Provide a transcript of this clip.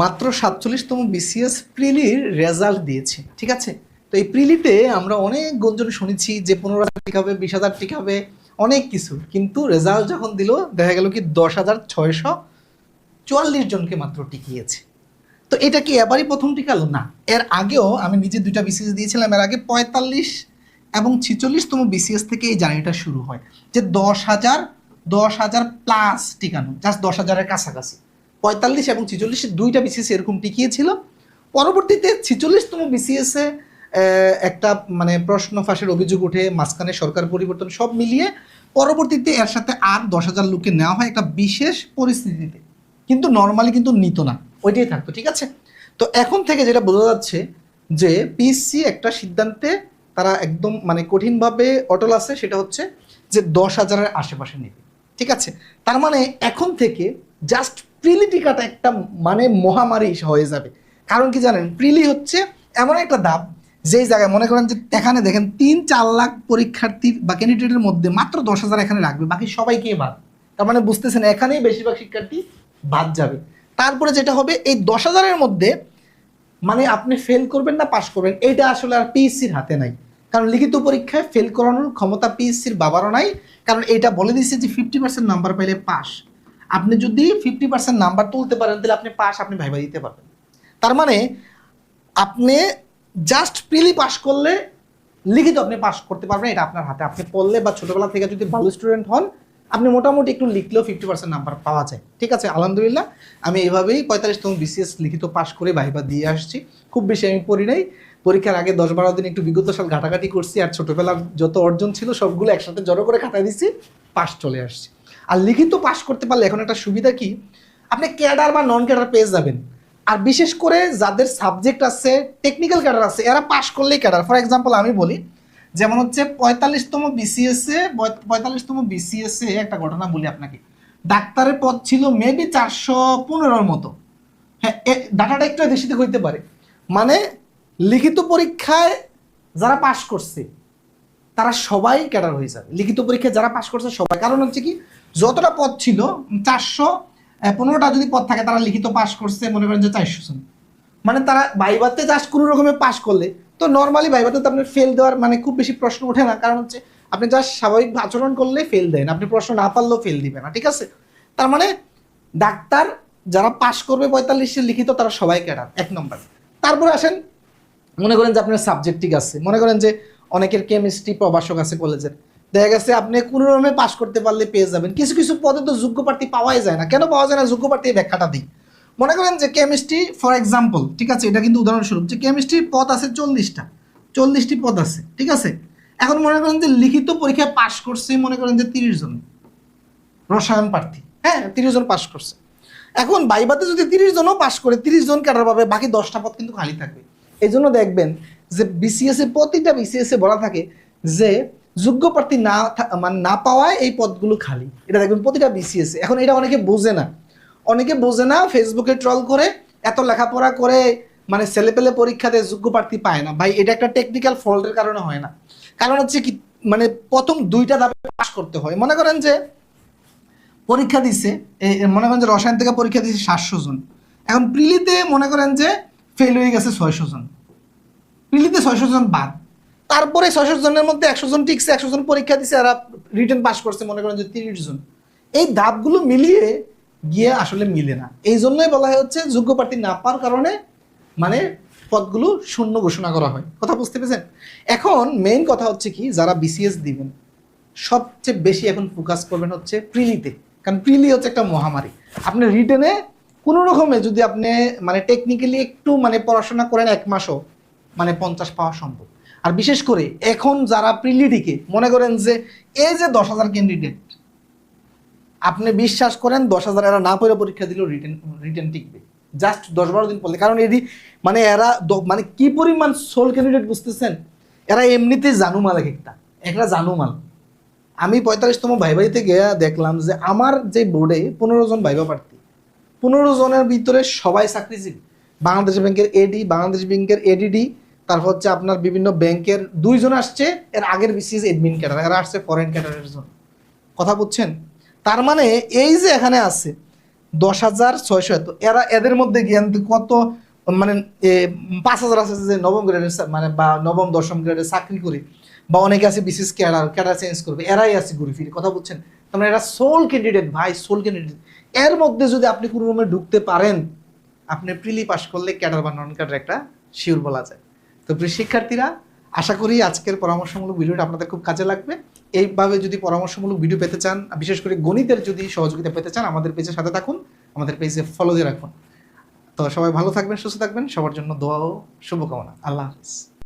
মাত্র সাতচল্লিশতম BCS প্রিলির result দিয়েছে, ঠিক আছে? তো এই প্রিলিতে আমরা অনেক গঞ্জন শুনেছি যে পনেরো হাজার টিকা হবে, বিশ হাজার টিকা হবে, অনেক কিছু। কিন্তু রেজাল্ট যখন দিল, দেখা গেল কি দশ হাজার ছয়শো চুয়াল্লিশ জনকে মাত্র টিকিয়েছে। তো এটা কি এবারই প্রথম টিকালো? না। এর আগেও আমি নিজে দুইটা বিসিএস দিয়েছিলাম, এর আগে পঁয়তাল্লিশ এবং ছিচল্লিশতম বিসিএস থেকে এই জার্নিটা শুরু হয়। যে দশ হাজার দশ হাজার প্লাস টিকানো জাস্ট দশ হাজারের কাছাকাছি। পঁয়তাল্লিশ এবং ছিচল্লিশে দুইটা বিসিএস এরকম টিকিয়েছিল। পরবর্তীতে ছিচল্লিশতম বিসিএসে একটা মানে প্রশ্ন ফাঁসের অভিযোগ ওঠে মাঝখানে সরকার পরিবর্তন সব মিলিয়ে পরবর্তীতে এর সাথে আর দশ হাজার লোককে নেওয়া হয় একটা বিশেষ পরিস্থিতিতে। কিন্তু নর্মালি কিন্তু নিত না। ওইটাই থাকতো, ঠিক আছে? তো এখন থেকে যেটা বোঝা যাচ্ছে যে পিএসসি একটা সিদ্ধান্তে তারা একদম মানে কঠিনভাবে অটল আছে, সেটা হচ্ছে যে দশ হাজারের আশেপাশে নেবে। ঠিক আছে? তার মানে এখন থেকে জাস্ট প্রিলি টিকাটা একটা মানে মহামারী হয়ে যাবে। কারণ কি জানেন? প্রিলি হচ্ছে এমন একটা দাব, যেই জায়গায় মনে করেন যে এখানে দেখেন তিন চার লাখ পরীক্ষার্থীর বা ক্যান্ডিডেটের মধ্যে মাত্র দশ হাজার এখানে রাখবে, বাকি সবাইকে বাদ। তার মানে বুঝতেছেন, এখানেই বেশিরভাগ শিক্ষার্থী বাদ যাবে। তারপরে যেটা হবে, এই দশ হাজারের মধ্যে মানে আপনি ফেল করবেন না পাশ করবেন, এইটা আসলে আর পিএসসির হাতে নাই। কারণ লিখিত পরীক্ষায় ফেল করানোর ক্ষমতা পিএসসির বাবারও নাই, কারণ এটা বলে দিচ্ছে যে ফিফটি পার্সেন্ট নাম্বার পাইলে পাস আপনি যদি ফিফটি পার্সেন্ট নাম্বার তুলতে পারেন, তাহলে আপনি পাস আপনি ভাইবা দিতে পারবেন। তার মানে আপনি জাস্ট প্রিলি পাস করলে, লিখিত আপনি পাস করতে পারবেন, এটা আপনার হাতে। আপনি পড়লে বা ছোটবেলা থেকে যদি ভালো স্টুডেন্ট হন, আপনি মোটামুটি একটু লিখলেও ফিফটি পার্সেন্ট নাম্বার পাওয়া যায়। ঠিক আছে? আলহামদুলিল্লাহ, আমি এইভাবেই পঁয়তাল্লিশতম বিসিএস লিখিত পাস করে ভাইবা দিয়ে আসছি। খুব বেশি আমি পড়ি নাই। পরীক্ষার আগে দশ বারো দিন একটু বিগত সাল ঘাটাঘাটি করছি, আর ছোটবেলার যত অর্জন ছিল, সবগুলো একসাথে জড়ো করে খাতায় দিছি পাস চলে আসছি। আর লিখিত পাস করতে পারলে এখন একটা সুবিধা কি? আপনি ক্যাডার বা নন ক্যাডার পেয়ে যাবেন। আর বিশেষ করে যাদের সাবজেক্ট আছে টেকনিক্যাল ক্যাডার আছে, এরা পাস করলেই ক্যাডার। ফর এক্সাম্পল আমি বলি, যেমন হচ্ছে পঁয়তাল্লিশতম বিসিএসে পঁয়তাল্লিশতম বিসিএসে একটা ঘটনা বলি আপনাকে। ডাক্তারের পদ ছিল মেবি চারশো পনেরোর মতো। হ্যাঁ ডাটাটা একটু এদিক সেদিক হইতে পারে। মানে লিখিত পরীক্ষায় যারা পাশ করছে, তারা সবাই ক্যাডার হয়ে যাবে। লিখিত পরীক্ষায় যারা পাশ করছে সবাই। কারণ হচ্ছে কি? যতটা পদ ছিল, চারশো পনেরোটা যদি পদ থাকে, তারা লিখিত পাশ করছে, মনে করেন যে চারশো জন। মানে তারা বাইবাতে জাস্ট কোনো রকমে পাশ করলে, তো নর্মালি বাইবাতে তো আপনার ফেল দেওয়ার মানে খুব বেশি প্রশ্ন ওঠে না, কারণ হচ্ছে আপনি জাস্ট স্বাভাবিক আচরণ করলে ফেল দেন, আপনি প্রশ্ন না পারলেও ফেল দিবে না, ঠিক আছে? তার মানে ডাক্তার যারা পাশ করবে পঁয়তাল্লিশে লিখিত, তারা সবাই ক্যাডার, এক নম্বর। তারপরে আসেন, মনে করেন যে আপনার সাবজেক্ট ঠিক আছে, মনে করেন যে অনেকের কেমিস্ট্রি প্রভাষক আছে কলেজের দেখা গেছে আপনি কোনো রকমে পাশ করতে পারলে পেয়ে যাবেন। কিছু কিছু পদে তো যোগ্য প্রার্থী পাওয়াই যায় না। কেন পাওয়া যায় না? যোগ্য প্রার্থী ব্যাখ্যাটা দিই। মনে করেন যে কেমিস্ট্রি ফর এক্সাম্পল ঠিক আছে, এটা কিন্তু উদাহরণস্বরূপ যে কেমিস্ট্রির পদ আছে চল্লিশটা। চল্লিশটি পদ আছে, ঠিক আছে? এখন মনে করেন যে লিখিত পরীক্ষায় পাশ করছে, মনে করেন যে তিরিশ জন রসায়ন প্রার্থী। হ্যাঁ তিরিশ জন পাশ করছে। এখন বাইবাতে যদি তিরিশ জনও পাশ করে, তিরিশ জন ক্যাডার পাবে, বাকি দশটা পদ কিন্তু খালি থাকবে। এই জন্য দেখবেন যে বিসিএস প্রতিটা বিসিএস বলা থাকে যে যোগ্য প্রার্থী না মানে না পাওয়ায় এই পদগুলো খালি। এটা দেখবেন প্রতিটা বিসিএস এখন এটা অনেকে বোঝে না। অনেকে বোঝে না ফেসবুকে ট্রল করে, এত লেখাপড়া করে মানে ছেলে ছেলেপেলে পরীক্ষাতে যোগ্য প্রার্থী পায় না। ভাই, এটা একটা টেকনিক্যাল ফল্টের কারণে হয় না। কারণ হচ্ছে কি মানে প্রথম দুইটা ধাপে পাস করতে হয়। মনে করেন যে, পরীক্ষা দিছে মনে করেন যে রসায়ন থেকে পরীক্ষা দিছে সাতশো জন। এখন প্রিলিতে মনে করেন যে ফেল হয়ে গেছে ছয়শো জন। প্রিলিতে ছয়শো জন বাদ। তারপরে ছয়শো জনের মধ্যে একশো জন টিকছে, একশো জন পরীক্ষা দিছে আর রিটার্ন পাস করছে মনে করেন যে তিরিশ জন। এই ধাপগুলো মিলিয়ে গিয়ে আসলে মিলে না। এই জন্যই বলা হচ্ছে যোগ্য প্রার্থী না পাওয়ার কারণে মানে পদগুলো শূন্য ঘোষণা করা হয়। কথা বুঝতে পেরেছেন? এখন মেইন কথা হচ্ছে কি, যারা বিসিএস দিবেন, সবচেয়ে বেশি এখন ফোকাস করবেন হচ্ছে প্রিলিতে। কারণ প্রিলি হচ্ছে একটা মহামারী। আপনি রিটেনে কোনো রকমে যদি আপনি মানে টেকনিক্যালি একটু মানে পড়াশোনা করেন এক মাসও মানে পঞ্চাশ পাওয়া সম্ভব। আর বিশেষ করে এখন যারা প্রিলিডিকে মনে করেন যে এই যে দশ হাজার ক্যান্ডিডেট আপনি বিশ্বাস করেন দশ হাজার এরা না পড়ে পরীক্ষা দিলেও রিটেন রিটেন টিকবে। জাস্ট দশ বারো দিন পড়লে। কারণ এটি মানে এরা মানে কি পরিমাণ সোল ক্যান্ডিডেট বুঝতেছেন? এরা এমনিতেই জানুমাল এক একটা একটা জানুমাল আমি পঁয়তাল্লিশতম ভাইবাড়িতে গিয়ে দেখলাম যে আমার যে বোর্ডে পনেরো জন ভাইবা প্রার্থী। পনেরো জনের ভিতরে সবাই চাকরিজীবী। বাংলাদেশ ব্যাংকের এডি বাংলাদেশ ব্যাংকের এডিডি তারপর হচ্ছে আপনার বিভিন্ন ব্যাংকের দুইজন আসছে, এর আগের বিসিএস এডমিন ক্যাডার এরা আসছে ফরেন ক্যাডারের জন্য। কথা বুঝছেন? তার মানে এই যে এখানে আছে, দশ হাজার ছয়শো এত, এরা এদের মধ্যে জ্ঞান কত মানে পাঁচ হাজার আছে যে নবম গ্রেডের মানে বা নবম, দশম গ্রেডের চাকরি করে, বা অনেকে আছে বিশেষ ক্যাডার ক্যাডার চেঞ্জ করবে, এরাই আছে ঘুরে ফিরে। কথা বলছেন তার মানে এরা সোল ক্যান্ডিডেট ভাই সোল ক্যান্ডিডেট এর মধ্যে যদি আপনি কোনো রুমে ঢুকতে পারেন, আপনি প্রিলি পাস করলে ক্যাডার বা নন ক্যাডার একটা শিওর বলা যায়। তো প্রিয় শিক্ষার্থীরা, আশা করি আজকের পরামর্শমূলক ভিডিওটা আপনাদের খুব কাজে লাগবে। এইভাবে যদি পরামর্শমূলক ভিডিও পেতে চান, বিশেষ করে গণিতের যদি সহযোগিতা পেতে চান, আমাদের পেজের সাথে থাকুন, আমাদের পেজে ফলো দিয়ে রাখুন। তো সবাই ভালো থাকবেন, সুস্থ থাকবেন, সবার জন্য দোয়া ও শুভকামনা। আল্লাহ হাফিজ।